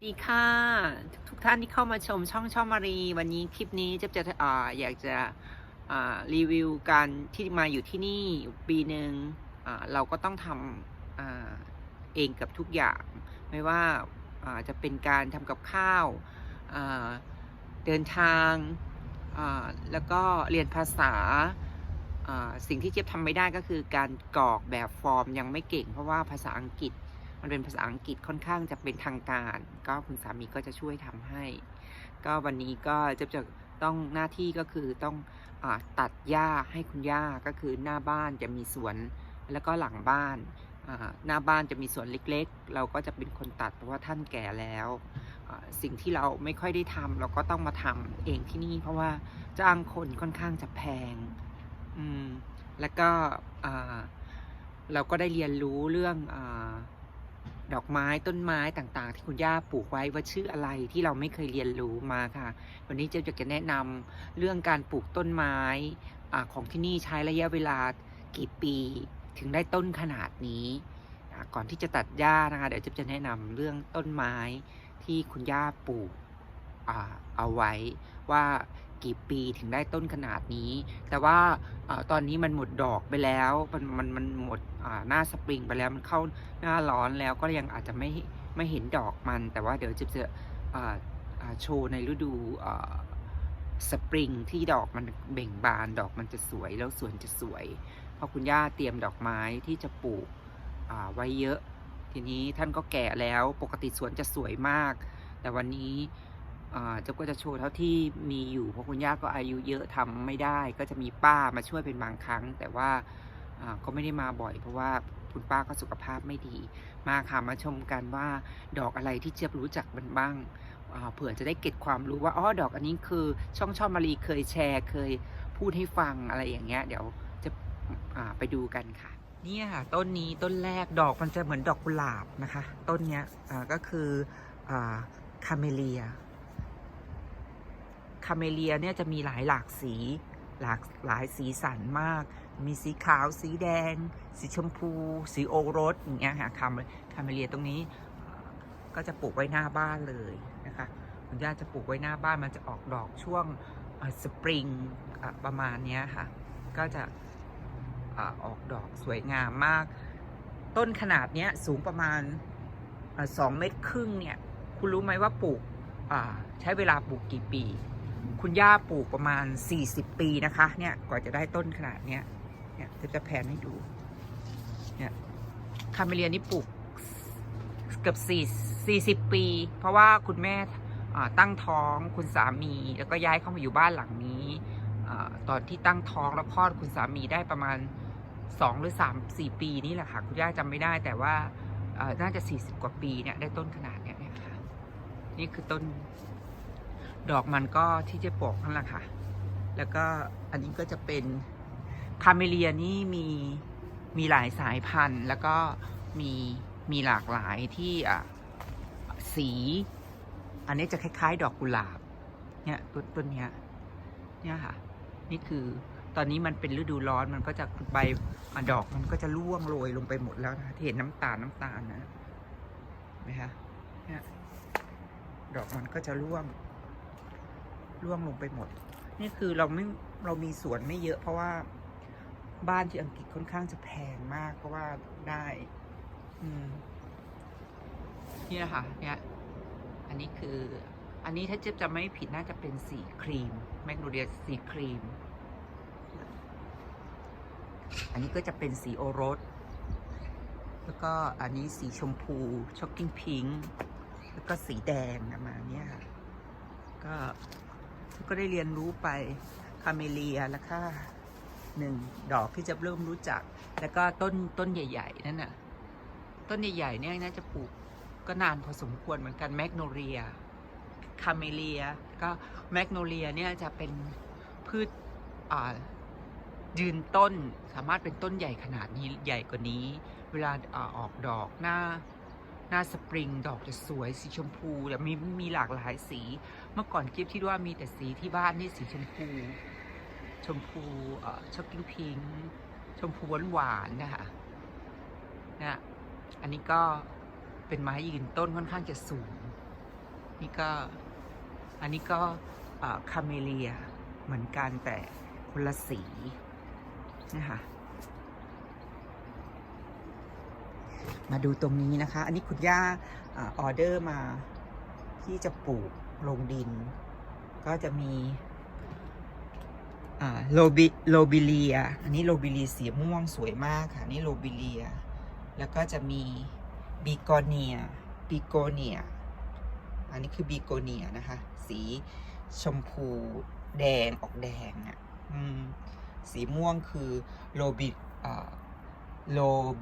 สวัสดีค่ะ ทุกทกท่านที่เข้ามาชมช่องช่องมารี วันนี้คลิปนี้จะจะอ่าอยากจะรีวิวการที่มาอยู่ที่นี่ปีหนึ่งเราก็ต้องทำอเองกับทุกอย่าง ไม่ว่าจะเป็นการทำกับข้าวเดินทางแล้วก็เรียนภาษาอ่าสิ่งที่เจี๊ยบทำไม่ได้ก็คือการกรอกแบบฟอร์มยังไม่เก่ง เพราะว่าภาษาอังกฤษ มันเป็นภาษาอังกฤษค่อนข้างจะเป็นทางการ ก็คุณสามีก็จะช่วยทำให้ ก็วันนี้ก็จะจะต้องหน้าที่ก็คือต้องอตัดหญ้าให้คุณย่าก็คือหน้าบ้านจะมีสวนแล้วก็หลังบ้านหน้าบ้านจะมีสวนเล็กๆ เราก็จะเป็นคนตัดเพราะว่าท่านแก่แล้วสิ่งที่เราไม่ค่อยได้ทำเราก็ต้องมาทำเองที่นี่ เพราะว่าจ้างคนค่อนข้างจะแพงอืมแล้วก็เราก็ได้เรียนรู้เรื่องอ ดอกไม้ต้นไม้ต่างๆ ที่คุณย่าปลูกไว้ว่าชื่ออะไรที่เราไม่เคยเรียนรู้มาค่ะ วันนี้เจะจะแนะนำเรื่องการปลูกต้นไม้อของที่นี่ใช้ระยะเวลากี่ปี ถึงได้ต้นขนาดนี้ ก่อนที่จะตัดหญ้านะคะเดี๋ยวเจะจะแนะนำเรื่องต้นไม้ที่คุณย่าปลูกอ่าเอาไว้ว่ากี่ปีถึงได้ต้นขนาดนี้ แต่ว่า ตอนนี้มันหมดดอกไปแล้ว มันมันมันหมดหน้าสปริงไปแล้วมันเข้าหน้าร้อนแล้วก็ยังอาจจะไม่ไม่เห็นดอกมัน แต่ว่าเดี๋ยวจะจะโชว์ในฤดูสปริงที่ดอกมันเบ่งบานดอกมันจะสวยแล้วสวนจะสวย เพราะคุณย่าเตรียมดอกไม้ที่จะปลูกไว้เยอะ ทีนี้ท่านก็แก่แล้วปกติสวนจะสวยมาก แต่วันนี้ เจ้าก็จะโชว์เท่าที่มีอยู่เพราะคุณย่าก็อายุเยอะทำไม่ได้ ก็จะมีป้ามาช่วยเป็นบางครั้ง แต่ว่าอ่าก็ไม่ได้มาบ่อย เพราะว่าคุณป้าก็สุขภาพไม่ดี มาค่ะมาชมกันว่าดอกอะไรที่เจี๊ยบรู้จักมันบ้างเผื่อจะได้เก็บความรู้ว่าอ๋อดอกอันนี้คือช่องช่องมารีเคยแชร์เคยพูดให้ฟังอะไรอย่างเงี้ย เดี๋ยวจะไปดูกันค่ะเนี่ยค่ะต้นนี้ต้นแรกดอกมันจะเหมือนดอกกุหลาบนะคะ ต้นเนี้ยก็คือคาเมเลีย คาเมเลียเนี่ยจะมีหลายหลากสี หลากหลายสีสันมาก มีสีขาว สีแดง สีชมพู สีโอรสอย่างเงี้ยค่ะคาคาเมเลียตรงนี้ก็จะปลูกไว้หน้าบ้านเลยนะคะคุณย่าจะปลูกไว้หน้าบ้านมันจะออกดอกช่วงสปริงประมาณนี้ค่ะ ก็จะออกดอกสวยงามมาก ต้นขนาดเนี้ยสูงประมาณสองเมตรครึ่งเนี่ย คุณรู้ไหมว่าปลูกใช้เวลาปลูกกี่ปี คุณย่าปลูกประมาณ 40 ปีนะคะ เนี่ยกว่าจะได้ต้นขนาดเนี้ย เนี่ยจะจะแผนให้ดู เนี่ยคาเมเลียนี่ปลูกเกือบสี่สี่สิบปี เพราะว่าคุณแม่ตั้งท้องคุณสามี แล้วก็ย้ายเข้ามาอยู่บ้านหลังนี้อตอนที่ตั้งท้องแล้วคลอดคุณสามีได้ประมาณสองหรือสามสี่ปีนี่แหละค่ะ คุณย่าจำไม่ได้แต่ว่าน่าจะสี่สิบกว่าปีเนี่ยได้ต้นขนาดเนี้ยเนี่ยค่ะนี่คือต้น ดอกมันก็ที่จะปลูกนั่นแหละค่ะ แล้วก็อันนี้ก็จะเป็นคาเมเลียนี่มีมีหลายสายพันธุ์ แล้วก็มีมีหลากหลายที่อะสี อันนี้จะคล้าย ๆ ดอกกุหลาบ เนี่ยต้นต้นเนี้ยเนี่ยค่ะ นี่คือตอนนี้มันเป็นฤดูร้อนมันก็จะใบอดอกมันก็จะร่วงโรยลงไปหมดแล้วนะที่เห็นน้ำตาลน้ำตาลนะไหมคะเนี่ยดอกมันก็จะร่วง ร่วงลงไปหมด นี่คือเราไม่เรามีสวนไม่เยอะเพราะว่าบ้านที่อังกฤษค่อนข้างจะแพงมากเพราะว่าได้ อืมนี่นะคะเนี่ย อันนี้คือ อันนี้ถ้าเจ๊บจะไม่ผิดน่าจะเป็นสีครีม แมกโนเลียสีครีม อันนี้ก็จะเป็นสีโอรส แล้วก็อันนี้สีชมพูช็อกกิ้งพิงค์แล้วก็สีแดงประมาณเนี้ยค่ะ ก็ ก็ได้เรียนรู้ไปคาเมเลียแล้วก็หนึ่งดอกที่จะเริ่มรู้จัก แล้วก็ต้นต้นใหญ่ ๆ นั่นน่ะ ต้นใหญ่ ๆ เนี่ยน่าจะปลูกก็นานพอสมควรเหมือนกันแมกโนเลียคาเมเลียก็แมกโนเลียเนี่ยจะเป็นพืชอ่ายืนต้นสามารถเป็นต้นใหญ่ขนาดนี้ใหญ่กว่านี้ เวลาออกดอกหน้า หน้าสปริงดอกจะสวยสีชมพูแต่มีมีหลากหลายสี เมื่อก่อนกิฟคิดว่ามีแต่สีที่บ้านนี่สีชมพู ชมพูช็อกกิ้งพิงชมพูหวานๆนะคะนะอันนี้ก็เป็นไม้ยืนต้นค่อนข้างจะสูง นี่ก็อันนี้ก็คาเมเลียเหมือนกันแต่คนละสีนะคะ มาดูตรงนี้นะคะ อันนี้คุณย่าออเดอร์มาที่จะปลูกลงดิน ก็จะมีโลบิโลบิเลีย อันนี้โลบิเลียสีม่วงสวยมากค่ะ นี่โลบิเลีย แล้วก็จะมีบีโกเนียบีโกเนีย อันนี้คือบีโกเนียนะคะ สีชมพูแดงออกแดงอะ่ะสีม่วงคือโลบิโล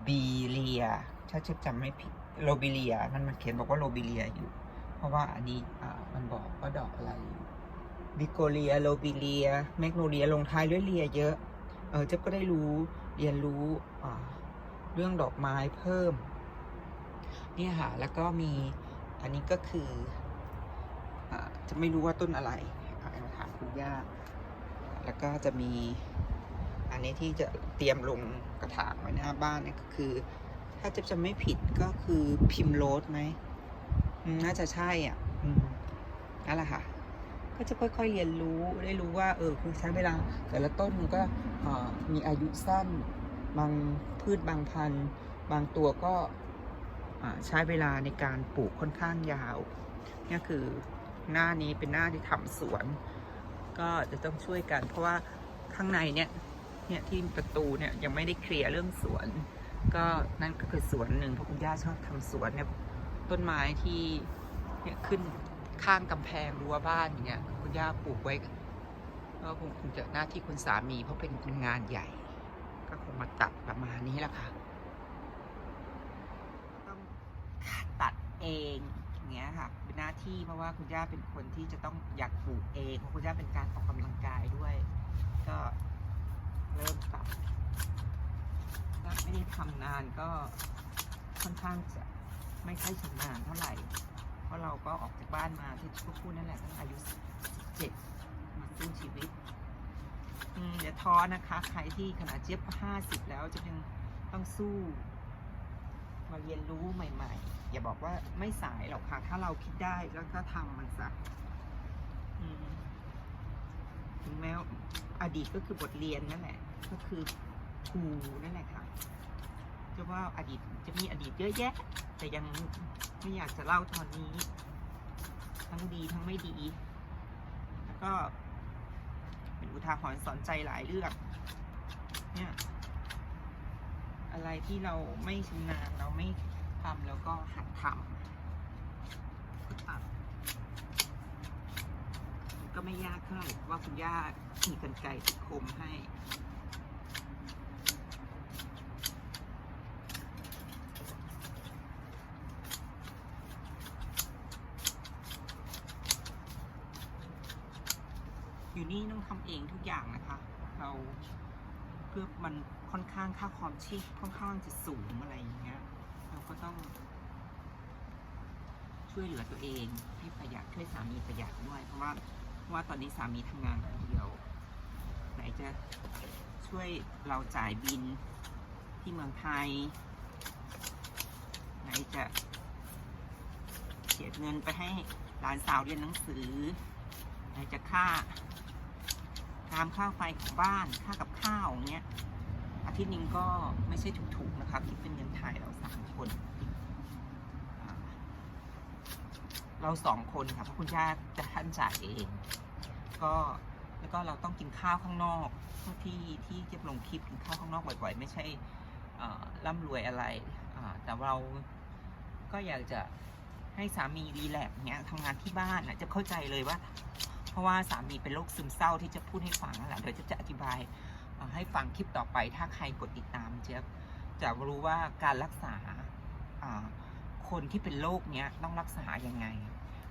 บิเลีย ถ้าเชฟจำไม่ผิดโลบิเลียมันมันเขียนบอกว่าโลบิเลียอยู่ เพราะว่าอันนี้มันบอกว่าดอกอะไรอยู่บิโกเลียโลบิเลีย แมกโนเลียลงท้ายด้วยเลียเยอะ เออเจ๊บก็ได้รู้เรียนรู้เรื่องดอกไม้เพิ่ม เนี่ยค่ะ แล้วก็มีอันนี้ก็คืออจะไม่รู้ว่าต้นอะไรอะเอาถามคุณย่า แล้วก็จะมี อันนี้ที่จะเตรียมลงกระถางไว้หน้าบ้านนี่ก็คือาเจะจะไม่ผิดก็คือพิมพ์โรสไหมน่าจะใช่อะอืมนั่นแหละค่ะ ก็จะค่อยๆเรียนรู้ได้รู้ว่า เออคือใช้เวลาแต่ละต้นมันก็มีอายุสั้น บางพืชบางพันธุ์ บางตัวก็ใช้เวลาในการปลูกค่อนข้างยาวนี่คือหน้านี้เป็นหน้าที่ทำสวน ก็จะต้องช่วยกัน เพราะว่าข้างในเนี่ยเนี่ยที่ประตูเนี่ยยังไม่ได้เคลียร์เรื่องสวน ก็นั่นก็คือสวนหนึ่งเพราะคุณย่าชอบทำสวนเนี่ยต้นไม้ที่เนี่ยขึ้นข้างกำแพงรั้วบ้านอย่างเงี้ยคุณย่าปลูกไว้ก็คงคงจะหน้าที่คุณสามีเพราะเป็นงานใหญ่ ก็คงมาตัดประมาณนี้แหละค่ะต้องตัดเองอย่างเงี้ยค่ะเป็นหน้าที่เพราะว่าคุณย่าเป็นคนที่จะต้องอยากปลูกเองเพราะคุณย่าเป็นการออกกำลังกายด้วย ก็เริ่มตัด ถ้าไม่ได้ทำนานก็ค่อนข้างจะไม่ค่อยชำนาญเท่าไหร่ เพราะเราก็ออกจากบ้านมาที่พวกพูดนั่นแหละตั้งอายุเจ็ดมาสู้ชีวิตอย่าท้อนะคะ ใครที่ขนาดเจี๊ยบห้าสิบแล้วจะยังต้องสู้มาเรียนรู้ใหม่ๆ อย่าบอกว่าไม่สายหรอกค่ะ ถ้าเราคิดได้แล้วก็ทำมันซะถึงแม้อดีตก็คือบทเรียนนั่นแหละ ก็คือ ครูนั่นแหละค่ะจะว่าอดีตจะมีอดีตเยอะแยะ แต่ยังไม่อยากจะเล่าตอนนี้ ทั้งดีทั้งไม่ดี แล้วก็เป็นอุทาหรณ์สอนใจหลายเรื่องเนี่ยอะไรที่เราไม่ชำนาญเราไม่ทำแล้วก็หัดทำก็ไม่ยากเท่าไหร่เพราะว่าคุณย่ามีกันไกรติดคมให้ นี่ต้องทำเองทุกอย่างนะคะ เราเพื่อมันค่อนข้างค่าความชีพค่อนข้างจะสูงอะไรอย่างเงี้ย เราก็ต้อง ช่วยเหลือตัวเองให้ประหยัดช่วยสามีประหยัดด้วย เพราะว่าเพราะว่าตอนนี้สามีทำงานคนเดียว ไหนจะช่วยเราจ่ายบินที่เมืองไทย ไหนจะเสียเงินไปให้หลานสาวเรียนหนังสือไหนจะค่า น้ำค่าไฟของบ้านค่ากับข้าวอย่างเงี้ยอาทิตย์นึงก็ไม่ใช่ถูกๆนะครับคิดเป็นเงินไทยเราสามคน เราสองคนค่ะเพราะคุณย่าจะท่านจ่ายเอง ก็แล้วก็เราต้องกินข้าวข้างนอกที่ที่เก็บลงคลิปกินข้าวข้างนอกบ่อยๆ ไม่ใช่เอ่อร่ำรวยอะไรอ่าแต่เราก็อยากจะให้สามีรีแลกซ์เงี้ยทำงานที่บ้านนะจะเข้าใจเลยว่า ราะว่าสามีเป็นโรคซึมเศร้าที่จะพูดให้ฟังนั่นแหละเดี๋ยวจะจะอธิบายให้ฟังคลิปต่อไป ถ้าใครกดติดตามเจ๊ยบจะรู้ว่าการรักษาคนที่เป็นโรคเนี้ยต้องรักษายังไง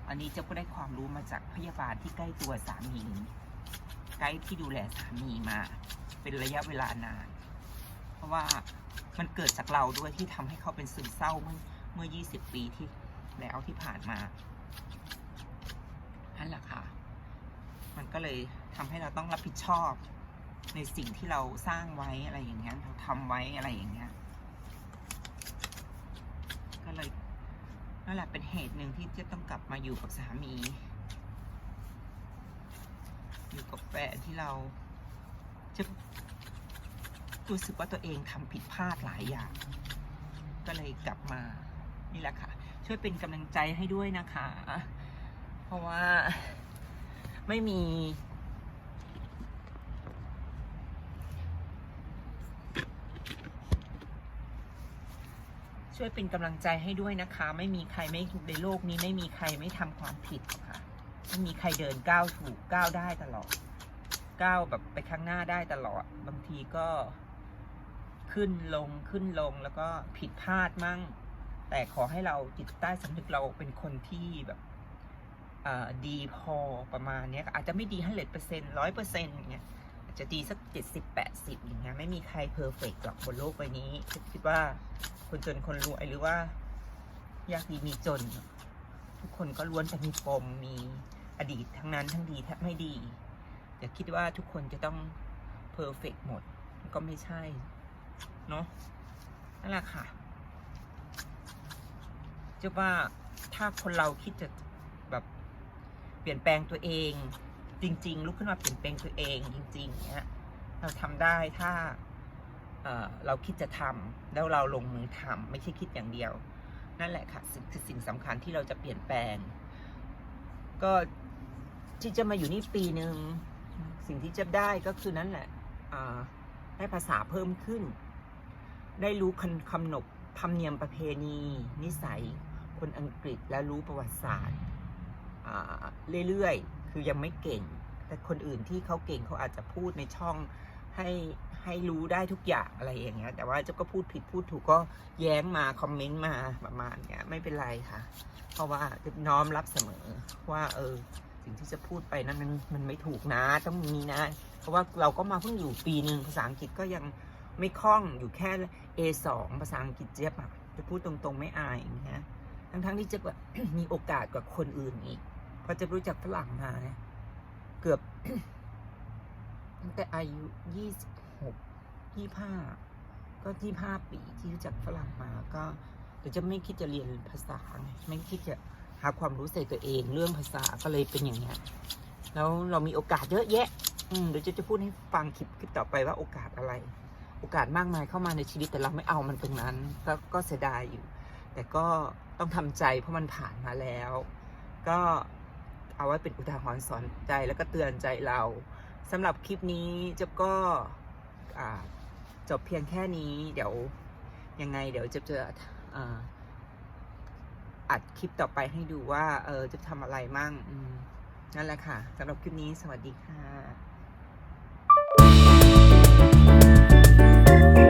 อันนี้เจ๊ยบก็ได้ความรู้มาจากพยาบาลที่ใกล้ตัวสามีใกล้ที่ดูแลสามีมา เป็นระยะเวลานาน เพราะว่ามันเกิดจากเราด้วยที่ทำให้เขาเป็นซึมเศร้าเมื่อเมื่อ 20 ปีที่แล้วที่ผ่านมานั่นแหละค่ะ มันก็เลยทำให้เราต้องรับผิดชอบ ในสิ่งที่เราสร้างไว้อะไรอย่างเงี้ยเราทำไว้อะไรอย่างเงี้ย ก็เลยนั่นแหละเป็นเหตุหนึ่งที่จะต้องกลับมาอยู่กับสามี อยู่กับแฟนที่เราจะรู้สึกว่าตัวเองทำผิดพลาดหลายอย่าง ก็เลยกลับมานี่แหละค่ะ ช่วยเป็นกำลังใจให้ด้วยนะคะ เพราะว่า ไม่มี ช่วยเป็นกำลังใจให้ด้วยนะคะ ไม่มีใครไม่ในโลกนี้ไม่มีใครไม่ทำความผิดค่ะไม่มีใครเดินก้าวถูกก้าวได้ตลอดก้าวแบบไปข้างหน้าได้ตลอด บางทีก็ขึ้นลงขึ้นลงแล้วก็ผิดพลาดมั่ง แต่ขอให้เราจิตใต้สำนึกเราเป็นคนที่แบบ ดีพอประมาณเนี้ยอาจจะไม่ดีให้เลดเปอร์เซ็นต์ร้อยเปอร์เซ็นต์อย่างเงี้ยอาจจะดีสักเจ็ดสิบแปดสิบอย่างเงี้ยไม่มีใครเพอร์เฟกต์หรอกบนโลกใบนี้คิดว่าคนจนคนรวยหรือว่ายากดีมีจน ทุกคนก็ล้วนแต่มีปมมีอดีตทั้งนั้นทั้งดีแทบไม่ดีอย่าคิดว่าทุกคนจะต้องเพอร์เฟกหมดก็ไม่ใช่ เนาะนั่นแหละค่ะจะว่าถ้าคนเราคิดจะ เปลี่ยนแปลงตัวเอง จริง ๆ ลุกขึ้นมาเปลี่ยนแปลงตัวเองจริงๆเนี้ยเราทำได้ถ้าเเราคิดจะทำแล้วเราลงมือทำไม่ใช่คิดอย่างเดียว นั่นแหละค่ะสิ่งคือสิ่งสำคัญที่เราจะเปลี่ยนแปลง ก็ที่จะมาอยู่นี่ปีหนึ่งสิ่งที่จะได้ก็คือนั่นแหละได้ภาษาเพิ่มขึ้น ได้รู้คำคำนบธรรมเนียมประเพณี นิสัย คนอังกฤษและรู้ประวัติศาสตร์ เรื่อยๆ คือยังไม่เก่ง แต่คนอื่นที่เขาเก่งเขาอาจจะพูดในช่องให้ให้รู้ได้ทุกอย่างอะไรอย่างเงี้ย แต่ว่าเจ้าก็พูดผิดพูดถูกก็แย้งมาคอมเมนต์มาประมาณเนี้ยไม่เป็นไรค่ะ เพราะว่าจะน้อมรับเสมอว่าเออสิ่งที่จะพูดไปนั้นมันมันไม่ถูกนะต้องมีนะ เพราะว่าเราก็มาเพิ่งอยู่ปีหนึ่งภาษาอังกฤษก็ยังไม่คล่องอยู่แค่ A2 ภาษาอังกฤษเจี๊ยบอะจะพูดตรงๆไม่อายอย่างเงี้ยทั้งๆที่เจะแบบมีโอกาสกว่าคนอื่นอีก พราะเจะรู้จักฝรั่งมาเนี่ยเกือบตั้งแต่อายุยี่สิบหกยี่ห้าก็ยี่ห้าปีที่รู้จักฝรั่งมาก็เดี๋ยวจะไม่คิดจะเรียนภาษาไงไม่คิดจะหาความรู้ใส่ตัวเอง เรื่องภาษาก็เลยเป็นอย่างเงี้ยแล้วเรามีโอกาสเยอะแยะ อืมเดี๋ยวจะจะพูดให้ฟังคลิปคลิปต่อไปว่าโอกาสอะไร โอกาสมากมายเข้ามาในชีวิตแต่เราไม่เอามันตรงนั้นก็ก็เสียดายอยู่ แต่ก็ต้องทำใจเพราะมันผ่านมาแล้ว ก็ เอาไว้เป็นอุทาหรณ์สอนใจแล้วก็เตือนใจเราสำหรับคลิปนี้จะก็จบเพียงแค่นี้ เดี๋ยวยังไง เดี๋ยวจะจะอ่าอัดคลิปต่อไปให้ดูว่าเออจะทำอะไรมั่งนั่นแหละค่ะสำหรับคลิปนี้สวัสดีค่ะ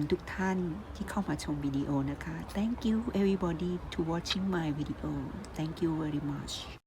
คุณทุกท่านที่เข้ามาชมวิดีโอนะคะ Thank you everybody to watching my video Thank you very much